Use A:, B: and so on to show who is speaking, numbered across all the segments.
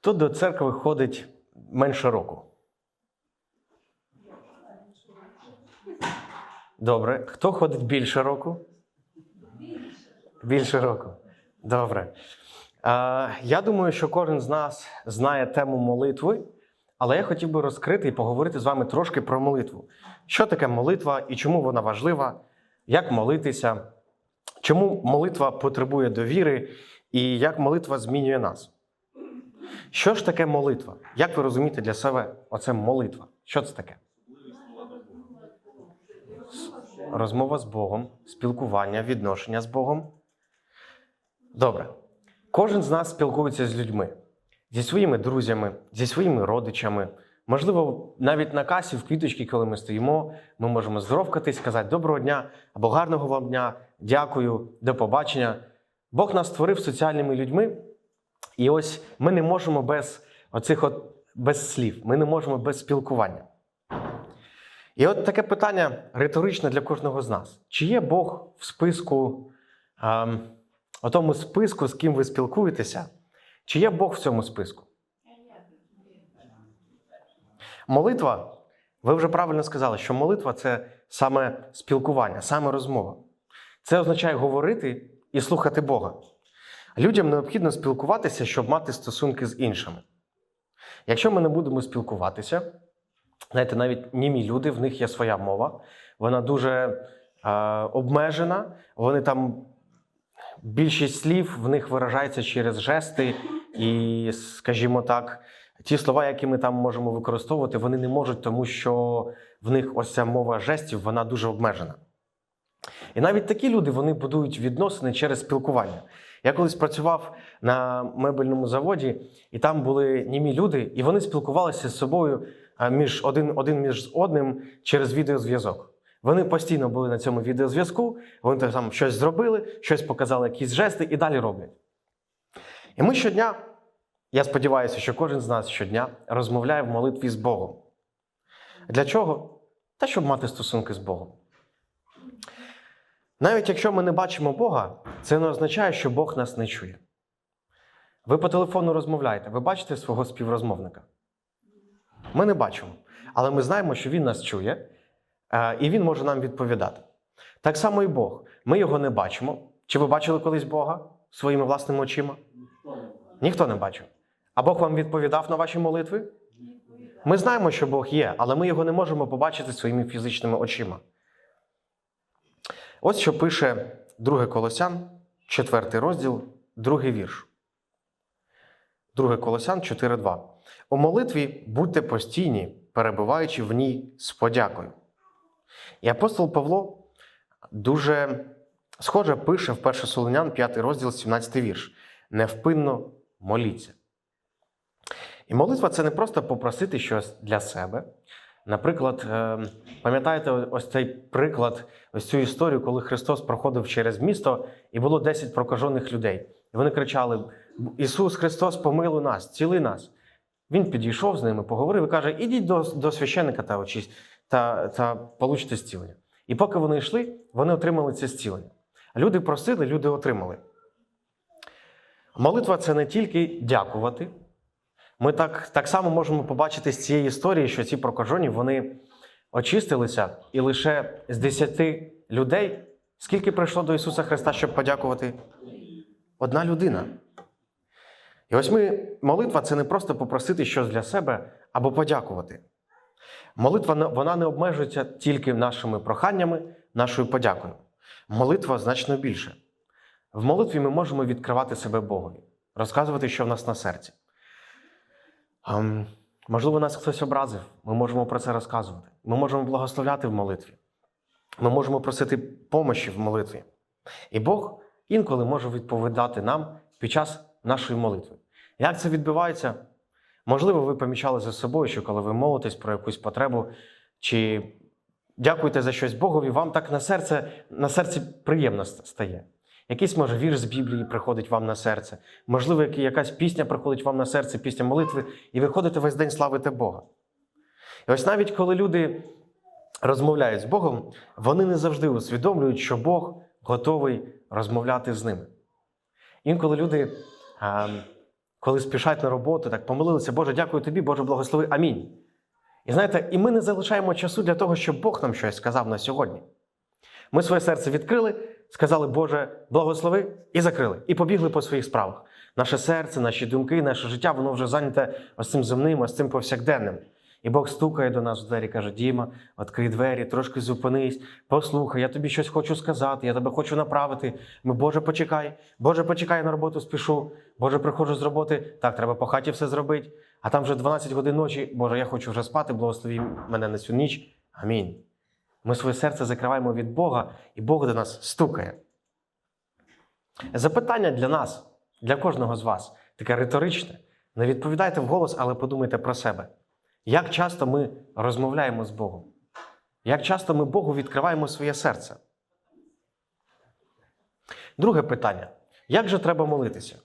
A: Хто до церкви ходить менше року? Добре. Хто ходить більше року? Більше року. Добре. Я думаю, що кожен з нас знає тему молитви, але я хотів би розкрити і поговорити з вами трошки про молитву. Що таке молитва і чому вона важлива, як молитися, чому молитва потребує довіри і як молитва змінює нас. Що ж таке молитва? Як ви розумієте для себе оце молитва? Що це таке? Розмова з Богом, спілкування, відношення з Богом. Добре. Кожен з нас спілкується з людьми, зі своїми друзями, зі своїми родичами. Можливо, навіть на касі в квіточці, коли ми стоїмо, ми можемо здоровкатись, сказати доброго дня або гарного вам дня, дякую, до побачення. Бог нас створив соціальними людьми, і ось ми не можемо без оцих от без слів, ми не можемо без спілкування. І от таке питання риторичне для кожного з нас: чи є Бог в списку, ем, у тому списку, з ким ви спілкуєтеся? Чи є Бог в цьому списку? Молитва, ви вже правильно сказали, що молитва це саме спілкування, саме розмова. Це означає говорити і слухати Бога. Людям необхідно спілкуватися, щоб мати стосунки з іншими. Якщо ми не будемо спілкуватися, знаєте, навіть німі люди, в них є своя мова, вона дуже е, обмежена, вони там більшість слів в них виражається через жести, і, скажімо так, ті слова, які ми там можемо використовувати, вони не можуть, тому що в них ось ця мова жестів, вона дуже обмежена. І навіть такі люди вони будують відносини через спілкування. Я колись працював на мебельному заводі, і там були німі люди, і вони спілкувалися з собою між один, один між одним через відеозв'язок. Вони постійно були на цьому відеозв'язку, вони там щось зробили, щось показали, якісь жести і далі роблять. І ми щодня, я сподіваюся, що кожен з нас щодня розмовляє в молитві з Богом. Для чого? Та щоб мати стосунки з Богом. Навіть якщо ми не бачимо Бога, це не означає, що Бог нас не чує. Ви по телефону розмовляєте, ви бачите свого співрозмовника? Ми не бачимо, але ми знаємо, що Він нас чує, е, і Він може нам відповідати. Так само і Бог. Ми його не бачимо. Чи ви бачили колись Бога своїми власними очима? Ніхто не бачив. А Бог вам відповідав на ваші молитви? Ми знаємо, що Бог є, але ми його не можемо побачити своїми фізичними очима. Ось що пише 2 Колосян, 4 розділ, 2 вірш. 2 Колосян 4.2. У молитві будьте постійні, перебуваючи в ній з подякою. І апостол Павло дуже схоже пише в 1 Солонян, 5 розділ, 17 вірш. Невпинно моліться. І молитва це не просто попросити щось для себе. Наприклад, е, пам'ятаєте ось цей приклад, ось цю історію, коли Христос проходив через місто, і було 10 прокажених людей. І вони кричали: Ісус Христос, помилуй нас, ціли нас. Він підійшов з ними, поговорив і каже: Ідіть до, до священника та очись та, та получите зцілення. І поки вони йшли, вони отримали це зцілення. Люди просили, люди отримали. Молитва це не тільки дякувати. Ми так, так само можемо побачити з цієї історії, що ці прокажені вони очистилися, і лише з десяти людей, скільки прийшло до Ісуса Христа, щоб подякувати? Одна людина. І ось ми, молитва це не просто попросити щось для себе або подякувати. Молитва вона не обмежується тільки нашими проханнями, нашою подякою. Молитва значно більше. В молитві ми можемо відкривати себе Богові, розказувати, що в нас на серці. Ем, можливо, нас хтось образив, ми можемо про це розказувати. Ми можемо благословляти в молитві. Ми можемо просити помощі в молитві. І Бог інколи може відповідати нам під час нашої молитви. Як це відбувається? Можливо, ви помічали за собою, що коли ви молитесь про якусь потребу, чи дякуєте за щось Богові, вам так на серце, на серці приємно стає. Якийсь, може, вірш з Біблії приходить вам на серце, можливо, якась пісня приходить вам на серце, пісня молитви, і ви ходите весь день славити Бога. І ось навіть коли люди розмовляють з Богом, вони не завжди усвідомлюють, що Бог готовий розмовляти з ними. Інколи люди коли спішать на роботу, так помолилися, Боже, дякую тобі, Боже, благослови. Амінь. І знаєте, і ми не залишаємо часу для того, щоб Бог нам щось сказав на сьогодні. Ми своє серце відкрили, сказали, Боже, благослови, і закрили, і побігли по своїх справах. Наше серце, наші думки, наше життя, воно вже зайняте ось цим земним, ось цим повсякденним. І Бог стукає до нас в двері, каже: Діма, відкрий двері, трошки зупинись, послухай, я тобі щось хочу сказати, я тебе хочу направити. Ми, Боже, почекай, Боже, почекай, на роботу спішу. Боже, приходжу з роботи. Так, треба по хаті все зробити. А там вже 12 годин ночі. Боже, я хочу вже спати, благослови мене на цю ніч. Амінь. Ми своє серце закриваємо від Бога, і Бог до нас стукає. Запитання для нас, для кожного з вас, таке риторичне. Не відповідайте вголос, але подумайте про себе. Як часто ми розмовляємо з Богом? Як часто ми Богу відкриваємо своє серце? Друге питання: як же треба молитися?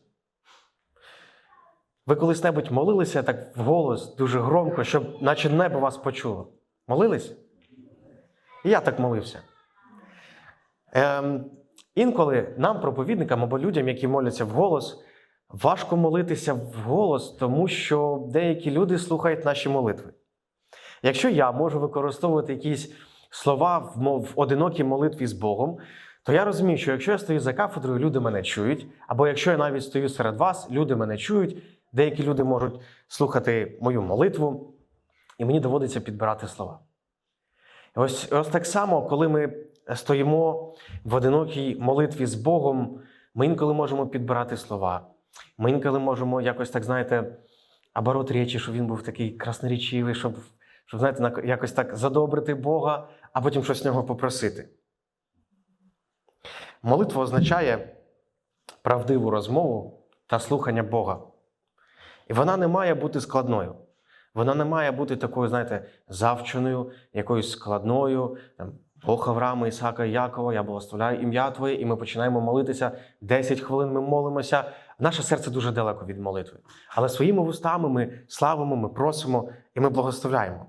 A: Ви колись-небудь молилися так вголос, дуже громко, щоб наче небо вас почуло? Молились? І я так молився. Ем, інколи нам, проповідникам або людям, які моляться вголос, важко молитися вголос, тому що деякі люди слухають наші молитви. Якщо я можу використовувати якісь слова в, в одинокій молитві з Богом, то я розумію, що якщо я стою за кафедрою, люди мене чують, або якщо я навіть стою серед вас, люди мене чують, деякі люди можуть слухати мою молитву, і мені доводиться підбирати слова. Ось, ось так само, коли ми стоїмо в одинокій молитві з Богом, ми інколи можемо підбирати слова. Ми інколи можемо якось так, знаєте, оборот речі, щоб він був такий красноречивий, щоб, щоб знаєте, якось так задобрити Бога, а потім щось з нього попросити. Молитва означає правдиву розмову та слухання Бога. І вона не має бути складною. Вона не має бути такою, знаєте, завченою, якоюсь складною. Бог Авраама, Ісака, Якова, я благословляю ім'я Твоє, і ми починаємо молитися. 10 хвилин ми молимося. Наше серце дуже далеко від молитви. Але своїми вустами ми славимо, ми просимо і ми благословляємо.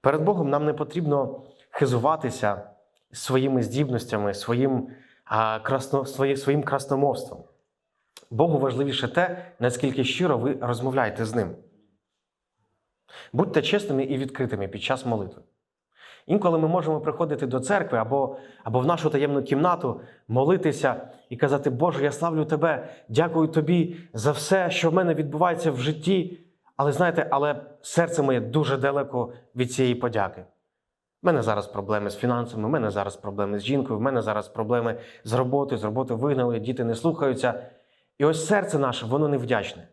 A: Перед Богом нам не потрібно хизуватися своїми здібностями, своїм, а, красно, своє- своїм красномовством. Богу важливіше те, наскільки щиро ви розмовляєте з ним. Будьте чесними і відкритими під час молитви. Інколи ми можемо приходити до церкви або, або в нашу таємну кімнату, молитися і казати, Боже, я славлю Тебе, дякую Тобі за все, що в мене відбувається в житті. Але знаєте, але серце моє дуже далеко від цієї подяки. У мене зараз проблеми з фінансами, в мене зараз проблеми з жінкою, в мене зараз проблеми з роботою, з роботи вигнали, діти не слухаються. І ось серце наше, воно невдячне.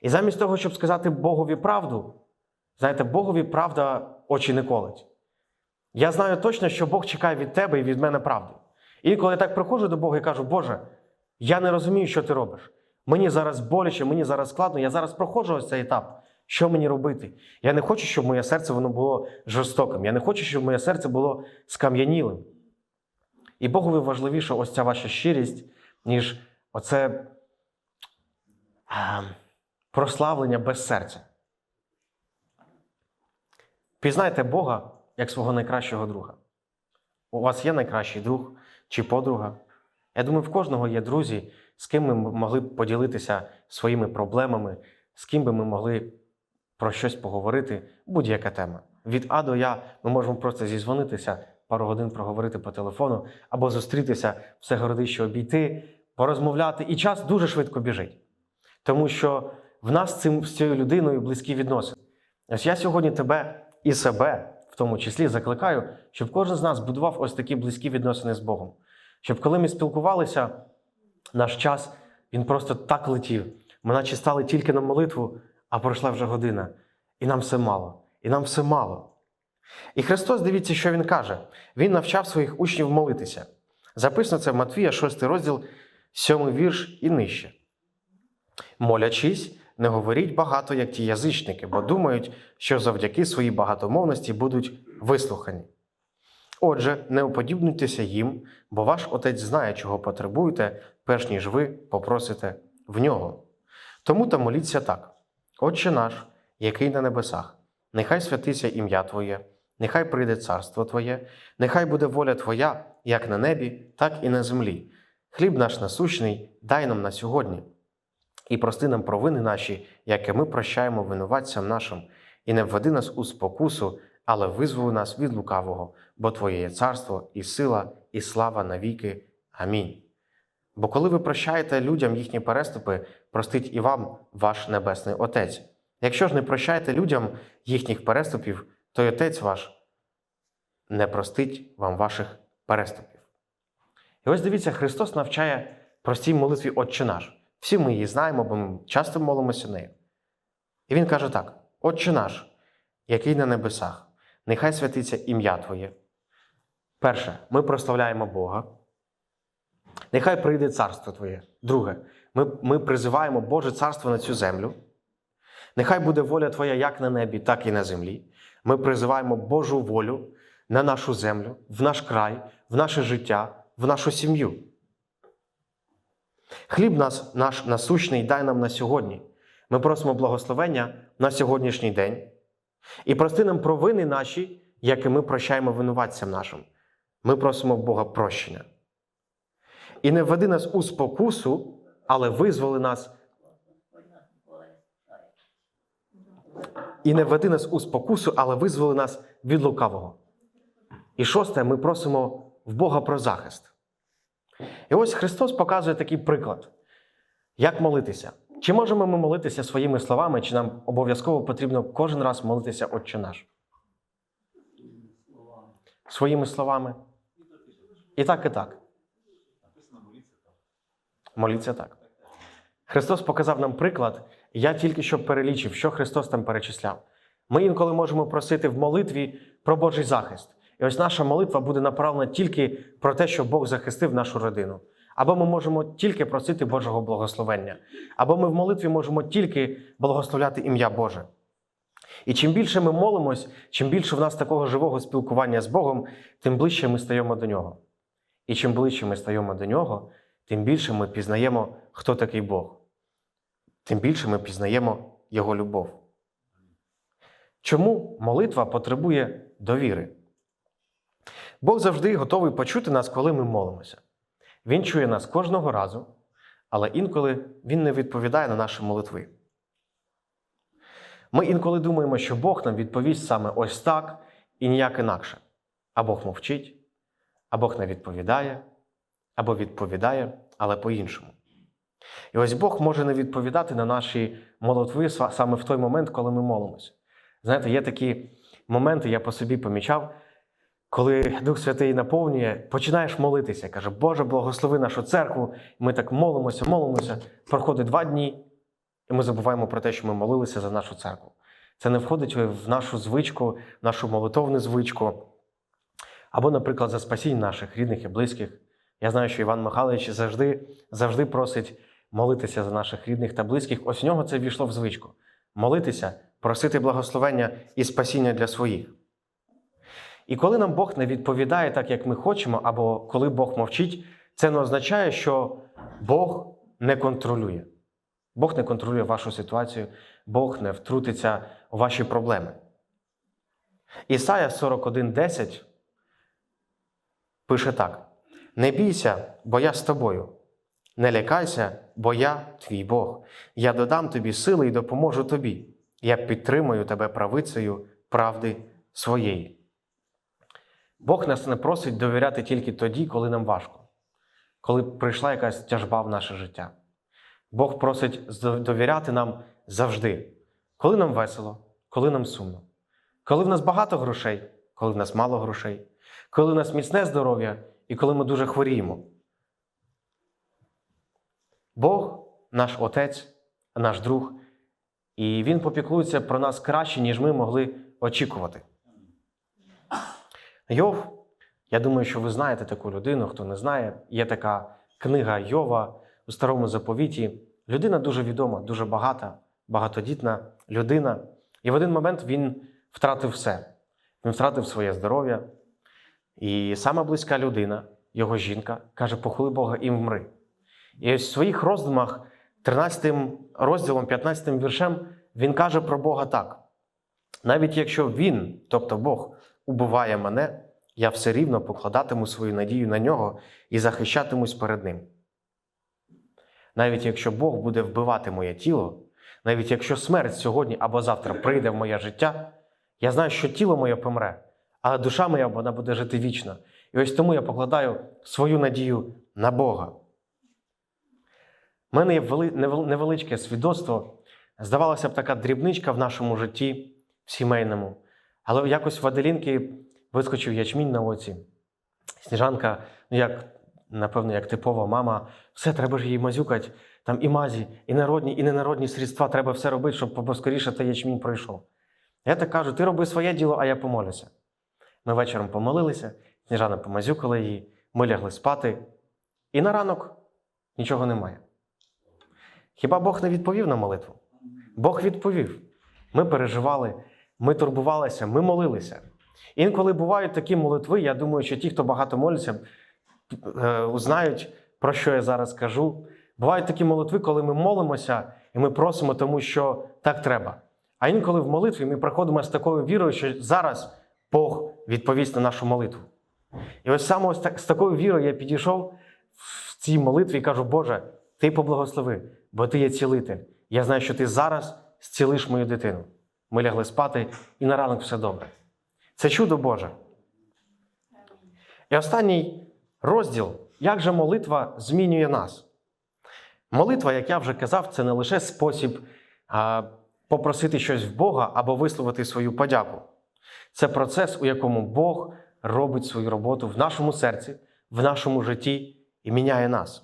A: І замість того, щоб сказати Богові правду, знаєте, Богові правда очі не колить. Я знаю точно, що Бог чекає від тебе і від мене правди. І коли я так приходжу до Бога і кажу, Боже, я не розумію, що ти робиш. Мені зараз боляче, мені зараз складно, я зараз проходжу ось цей етап. Що мені робити? Я не хочу, щоб моє серце воно було жорстоким. Я не хочу, щоб моє серце було скам'янілим. І Богові важливіше ось ця ваша щирість, ніж оце прославлення без серця. Пізнайте Бога як свого найкращого друга. У вас є найкращий друг чи подруга? Я думаю, в кожного є друзі, з ким ми могли б поділитися своїми проблемами, з ким би ми могли про щось поговорити, будь-яка тема. Від А до Я ми можемо просто зізвонитися, пару годин проговорити по телефону, або зустрітися, все городище обійти, порозмовляти, і час дуже швидко біжить. Тому що в нас цим, з цією людиною близькі відносини. Ось я сьогодні тебе і себе, в тому числі, закликаю, щоб кожен з нас будував ось такі близькі відносини з Богом. Щоб коли ми спілкувалися, наш час він просто так летів. Ми наче стали тільки на молитву, а пройшла вже година. І нам все мало. І нам все мало. І Христос, дивіться, що Він каже. Він навчав своїх учнів молитися. Записано це в Матвія, 6 розділ, 7 вірш і нижче. Молячись, не говоріть багато, як ті язичники, бо думають, що завдяки своїй багатомовності будуть вислухані. Отже, не уподібнуйтеся їм, бо ваш Отець знає, чого потребуєте, перш ніж ви попросите в нього. Тому та моліться так: Отче наш, який на небесах, нехай святиться ім'я Твоє, нехай прийде царство Твоє, нехай буде воля Твоя, як на небі, так і на землі. Хліб наш насущний дай нам на сьогодні. І прости нам провини наші, як і ми прощаємо винуватцям нашим, і не введи нас у спокусу, але визволи нас від лукавого, бо Твоє є царство, і сила, і слава навіки. Амінь. Бо коли ви прощаєте людям їхні переступи, простить і вам ваш Небесний Отець. Якщо ж не прощаєте людям їхніх переступів, то й Отець ваш не простить вам ваших переступів. І ось дивіться, Христос навчає простій молитві Отче наш. Всі ми її знаємо, бо ми часто молимося нею. І Він каже так: Отче наш, який на небесах, нехай святиться ім'я Твоє. Перше, ми прославляємо Бога. Нехай прийде царство Твоє. Друге, ми, ми призиваємо Боже царство на цю землю. Нехай буде воля Твоя як на небі, так і на землі. Ми призиваємо Божу волю на нашу землю, в наш край, в наше життя, в нашу сім'ю. Хліб нас, наш насущний дай нам на сьогодні. Ми просимо благословення на сьогоднішній день. І прости нам провини наші, як і ми прощаємо винуватцям нашим. Ми просимо в Бога прощення. І не введи нас у спокусу, але визволи нас. І не введи нас у спокусу, але визволи нас від лукавого. І шосте, ми просимо в Бога про захист. І ось Христос показує такий приклад, як молитися. Чи можемо ми молитися своїми словами, чи нам обов'язково потрібно кожен раз молитися Отче наш? Своїми словами. І так, і так. Моліться так. Христос показав нам приклад, я тільки що перелічив, що Христос там перечисляв. Ми інколи можемо просити в молитві про Божий захист. І ось наша молитва буде направлена тільки про те, щоб Бог захистив нашу родину. Або ми можемо тільки просити Божого благословення, або ми в молитві можемо тільки благословляти ім'я Боже. І чим більше ми молимось, чим більше в нас такого живого спілкування з Богом, тим ближче ми стаємо до нього. І чим ближче ми стаємо до нього, тим більше ми пізнаємо, хто такий Бог. Тим більше ми пізнаємо Його любов. Чому молитва потребує довіри? Бог завжди готовий почути нас, коли ми молимося. Він чує нас кожного разу, але інколи Він не відповідає на наші молитви. Ми інколи думаємо, що Бог нам відповість саме ось так і ніяк інакше. А Бог мовчить, а Бог не відповідає, або відповідає, але по-іншому. І ось Бог може не відповідати на наші молитви саме в той момент, коли ми молимося. Знаєте, є такі моменти, я по собі помічав, коли Дух Святий наповнює, починаєш молитися. Каже, Боже, благослови нашу церкву. Ми так молимося, молимося. Проходить два дні, і ми забуваємо про те, що ми молилися за нашу церкву. Це не входить в нашу звичку, в нашу молитовну звичку. Або, наприклад, за спасіння наших рідних і близьких. Я знаю, що Іван Михайлович завжди, завжди просить молитися за наших рідних та близьких. Ось в нього це війшло в звичку. Молитися, просити благословення і спасіння для своїх. І коли нам Бог не відповідає так, як ми хочемо, або коли Бог мовчить, це не означає, що Бог не контролює. Бог не контролює вашу ситуацію, Бог не втрутиться у ваші проблеми. Ісая 41:10 пише так: Не бійся, бо я з тобою. Не лякайся, бо я твій Бог. Я додам тобі сили і допоможу тобі. Я підтримую тебе правицею правди своєї. Бог нас не просить довіряти тільки тоді, коли нам важко, коли прийшла якась тяжба в наше життя. Бог просить довіряти нам завжди, коли нам весело, коли нам сумно, коли в нас багато грошей, коли в нас мало грошей, коли в нас міцне здоров'я і коли ми дуже хворіємо. Бог наш Отець, наш друг, і Він попіклується про нас краще, ніж ми могли очікувати. Йов, я думаю, що ви знаєте таку людину, хто не знає, є така книга Йова у старому заповіті. Людина дуже відома, дуже багата, багатодітна людина. І в один момент він втратив все. Він втратив своє здоров'я. І сама близька людина, його жінка, каже: похули Бога і вмри. І ось в своїх роздумах, 13 розділом, 15 віршем, він каже про Бога так: навіть якщо він, тобто Бог, убиває мене, я все рівно покладатиму свою надію на нього і захищатимусь перед ним. навіть якщо Бог буде вбивати моє тіло, навіть якщо смерть сьогодні або завтра прийде в моє життя, я знаю, що тіло моє помре, але душа моя вона буде жити вічно. І ось тому я покладаю свою надію на Бога. У мене є невеличке свідоцтво. Здавалося б, така дрібничка в нашому житті, в сімейному. Але якось в Аделінки вискочив ячмінь на оці. Сніжанка, ну як, напевно, як типова мама, все треба ж її мазюкати. Там і мазі, і народні, і ненародні средства, треба все робити, щоб поскоріше той ячмінь пройшов. Я так кажу: ти роби своє діло, а я помолюся. Ми вечором помолилися, Сніжана помазюкала її, ми лягли спати, і на ранок нічого немає. Хіба Бог не відповів на молитву? Бог відповів. Ми переживали, ми турбувалися, ми молилися. Інколи бувають такі молитви, я думаю, що ті, хто багато моляться, е, узнають, про що я зараз кажу. Бувають такі молитви, коли ми молимося і ми просимо, тому що так треба. А інколи в молитві ми приходимо з такою вірою, що зараз Бог відповість на нашу молитву. І ось саме ось так, з такою вірою я підійшов в цій молитві і кажу: Боже, ти поблагослови, бо ти є цілитель. Я знаю, що ти зараз зцілиш мою дитину. Ми лягли спати, і на ранок все добре. Це чудо Боже. І останній розділ, як же молитва змінює нас. Молитва, як я вже казав, це не лише спосіб попросити щось в Бога або висловити свою подяку. Це процес, у якому Бог робить свою роботу в нашому серці, в нашому житті і міняє нас.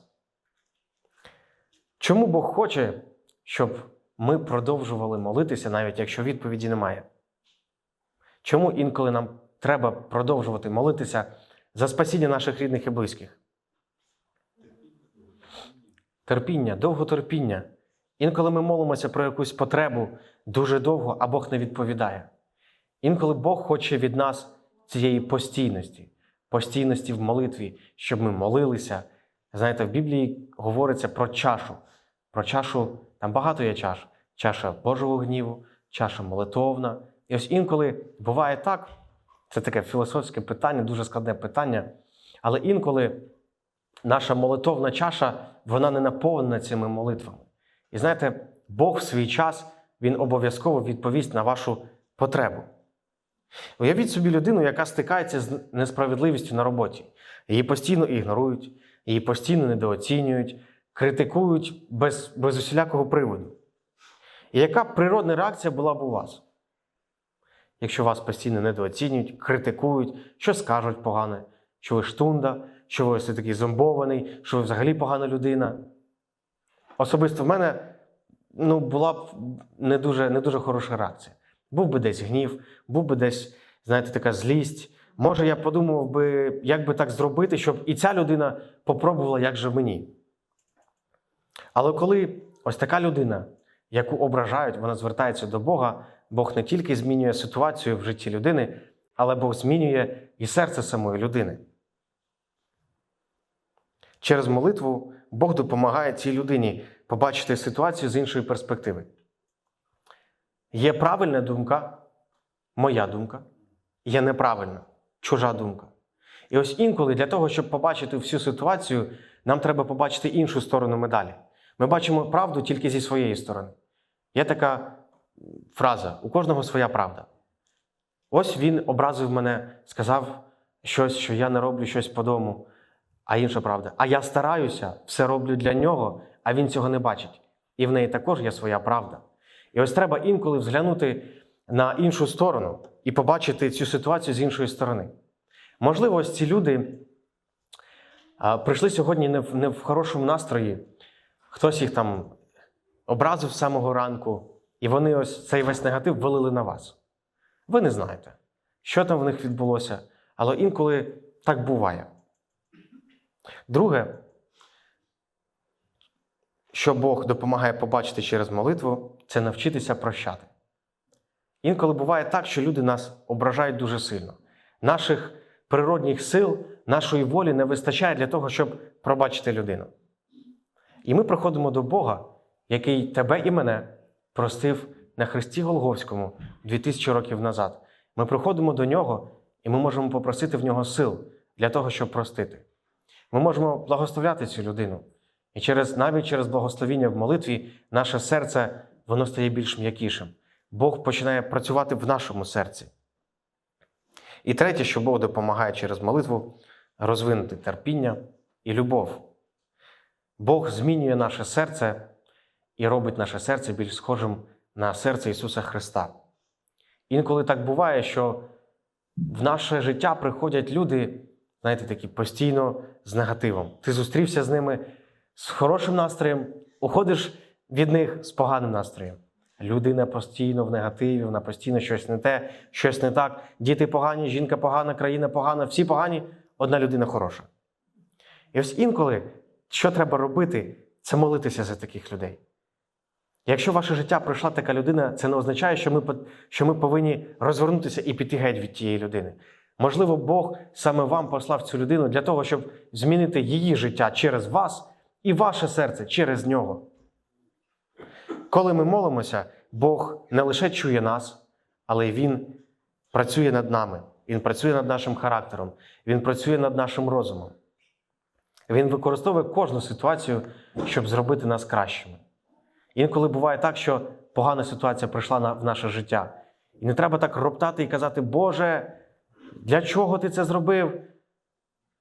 A: Чому Бог хоче, щоб ми продовжували молитися, навіть якщо відповіді немає? Чому інколи нам треба продовжувати молитися за спасіння наших рідних і близьких? Терпіння, довготерпіння. Інколи ми молимося про якусь потребу дуже довго, а Бог не відповідає. Інколи Бог хоче від нас цієї постійності, постійності в молитві, щоб ми молилися. Знаєте, в Біблії говориться про чашу. Про чашу, там багато є чаш. Чаша Божого гніву, чаша молитовна. І ось інколи буває так, це таке філософське питання, дуже складне питання. Але інколи наша молитовна чаша, вона не наповнена цими молитвами. І знаєте, Бог в свій час Він обов'язково відповість на вашу потребу. Уявіть собі людину, яка стикається з несправедливістю на роботі. Її постійно ігнорують, її постійно недооцінюють, критикують без, без усілякого приводу. І яка природна реакція була б у вас? Якщо вас постійно недооцінюють, критикують, що скажуть погане, що ви штунда, що ви ось такий зомбований, що ви взагалі погана людина. Особисто в мене ну, була б не дуже, не дуже хороша реакція. Був би десь гнів, був би десь, знаєте, така злість. Може, я подумав би, як би так зробити, щоб і ця людина попробувала, як же мені. Але коли ось така людина, яку ображають, вона звертається до Бога, Бог не тільки змінює ситуацію в житті людини, але Бог змінює і серце самої людини. Через молитву Бог допомагає цій людині побачити ситуацію з іншої перспективи. Є правильна думка, моя думка, є неправильна, чужа думка. І ось інколи для того, щоб побачити всю ситуацію, нам треба побачити іншу сторону медалі. Ми бачимо правду тільки зі своєї сторони. Є така фраза: у кожного своя правда. Ось він образив мене, сказав щось, що я не роблю щось по дому, а інша правда. А я стараюся, все роблю для нього, а він цього не бачить. І в неї також є своя правда. І ось треба інколи взглянути на іншу сторону і побачити цю ситуацію з іншої сторони. Можливо, ось ці люди прийшли сьогодні не в, хорошому настрої, хтось їх там образив з самого ранку, і вони ось цей весь негатив вилили на вас. Ви не знаєте, що там в них відбулося, але інколи так буває. Друге, що Бог допомагає побачити через молитву, це навчитися прощати. Інколи буває так, що люди нас ображають дуже сильно. Наших природних сил, нашої волі не вистачає для того, щоб пробачити людину. І ми приходимо до Бога, який тебе і мене простив на Христі Голговському 2000 років назад. Ми приходимо до нього і ми можемо попросити в нього сил для того, щоб простити. Ми можемо благословляти цю людину І через, навіть через благословіння в молитві наше серце воно стає більш м'якішим. Бог починає працювати в нашому серці. І третє, що Бог допомагає через молитву розвинути терпіння і любов. Бог змінює наше серце і робить наше серце більш схожим на серце Ісуса Христа. Інколи так буває, що в наше життя приходять люди, знаєте, такі постійно з негативом. Ти зустрівся з ними з хорошим настроєм, уходиш від них з поганим настроєм. Людина постійно в негативі, вона постійно щось не те, щось не так. Діти погані, жінка погана, країна погана, всі погані, одна людина хороша. І ось інколи, що треба робити, це молитися за таких людей. Якщо в ваше життя прийшла така людина, це не означає, що ми, що ми повинні розвернутися і піти геть від тієї людини. Можливо, Бог саме вам послав цю людину для того, щоб змінити її життя через вас і ваше серце через нього. Коли ми молимося, Бог не лише чує нас, але й Він працює над нами. Він працює над нашим характером, Він працює над нашим розумом. Він використовує кожну ситуацію, щоб зробити нас кращими. Інколи буває так, що погана ситуація прийшла на- в наше життя. І не треба так роптати і казати, Боже, для чого ти це зробив?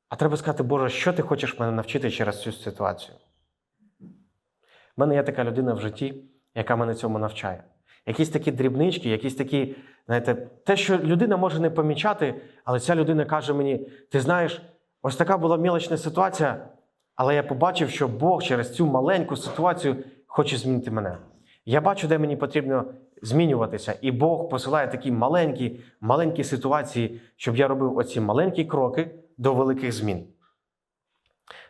A: А треба сказати, Боже, що ти хочеш мене навчити через цю ситуацію? У мене є така людина в житті, яка мене цьому навчає. Якісь такі дрібнички, якісь такі, знаєте, те, що людина може не помічати, але ця людина каже мені: ти знаєш, ось така була мілочна ситуація, але я побачив, що Бог через цю маленьку ситуацію хоче змінити мене. Я бачу, де мені потрібно змінюватися, і Бог посилає такі маленькі, маленькі ситуації, щоб я робив оці маленькі кроки до великих змін.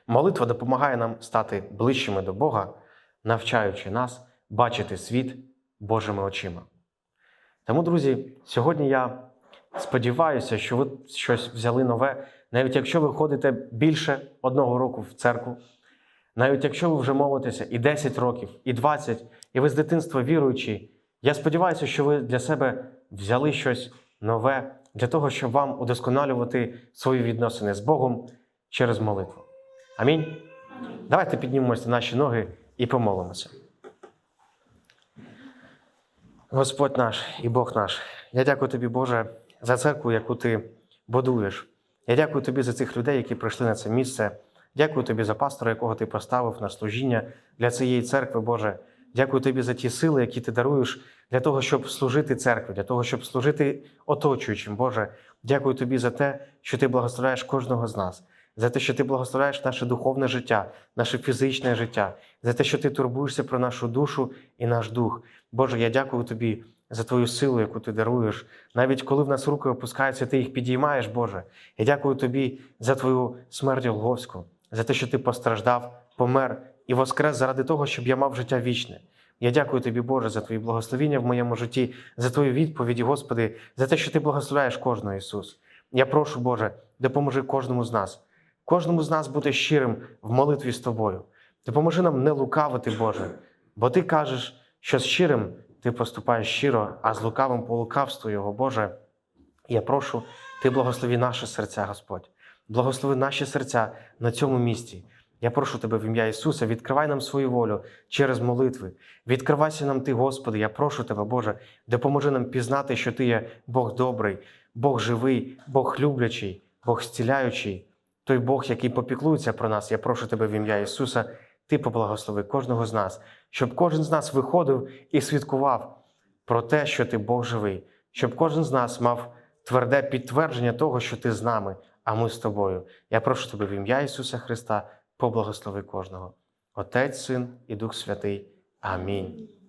A: Молитва допомагає нам стати ближчими до Бога, навчаючи нас бачити світ Божими очима. Тому, друзі, сьогодні я сподіваюся, що ви щось взяли нове, навіть якщо ви ходите більше одного року в церкву, навіть якщо ви вже молитеся і 10 років, і 20, і ви з дитинства віруючі, я сподіваюся, що ви для себе взяли щось нове для того, щоб вам удосконалювати свої відносини з Богом через молитву. Амінь. Давайте піднімемося на наші ноги і помолимося. Господь наш і Бог наш, я дякую тобі, Боже, за церкву, яку ти будуєш. Я дякую тобі за цих людей, які прийшли на це місце. Дякую тобі за пастора, якого ти поставив на служіння для цієї церкви, Боже. Дякую тобі за ті сили, які ти даруєш для того, щоб служити церкві, для того, щоб служити оточуючим, Боже. Дякую тобі за те, що ти благословляєш кожного з нас, за те, що ти благословляєш наше духовне життя, наше фізичне життя, за те, що ти турбуєшся про нашу душу і наш дух. Боже, я дякую тобі за твою силу, яку ти даруєш. Навіть коли в нас руки опускаються, ти їх підіймаєш, Боже. Я дякую тобі за твою смерть Голговську, за те, що ти постраждав, помер і воскрес заради того, щоб я мав життя вічне. Я дякую тобі, Боже, за твої благословіння в моєму житті, за твої відповіді, Господи, за те, що ти благословляєш кожного Ісус. Я прошу, Боже, допоможи кожному з нас, кожному з нас бути щирим в молитві з тобою. Допоможи нам не лукавити, Боже, бо ти кажеш, що з щирим ти поступаєш щиро, а з лукавим по лукавству Його, Боже. Я прошу, ти благослови наші серця, Господь. Благослови наші серця на цьому місці. Я прошу тебе в ім'я Ісуса, відкривай нам свою волю через молитви. Відкривайся нам Ти, Господи. Я прошу тебе, Боже, допоможи нам пізнати, що Ти є Бог добрий, Бог живий, Бог люблячий, Бог зціляючий, той Бог, який попіклується про нас. Я прошу тебе в ім'я Ісуса, Ти поблагослови кожного з нас, щоб кожен з нас виходив і свідкував про те, що Ти Бог живий, щоб кожен з нас мав тверде підтвердження того, що Ти з нами, а ми з тобою. Я прошу тебе в ім'я Ісуса Христа, поблагослови кожного. Отець, Син і Дух Святий. Амінь.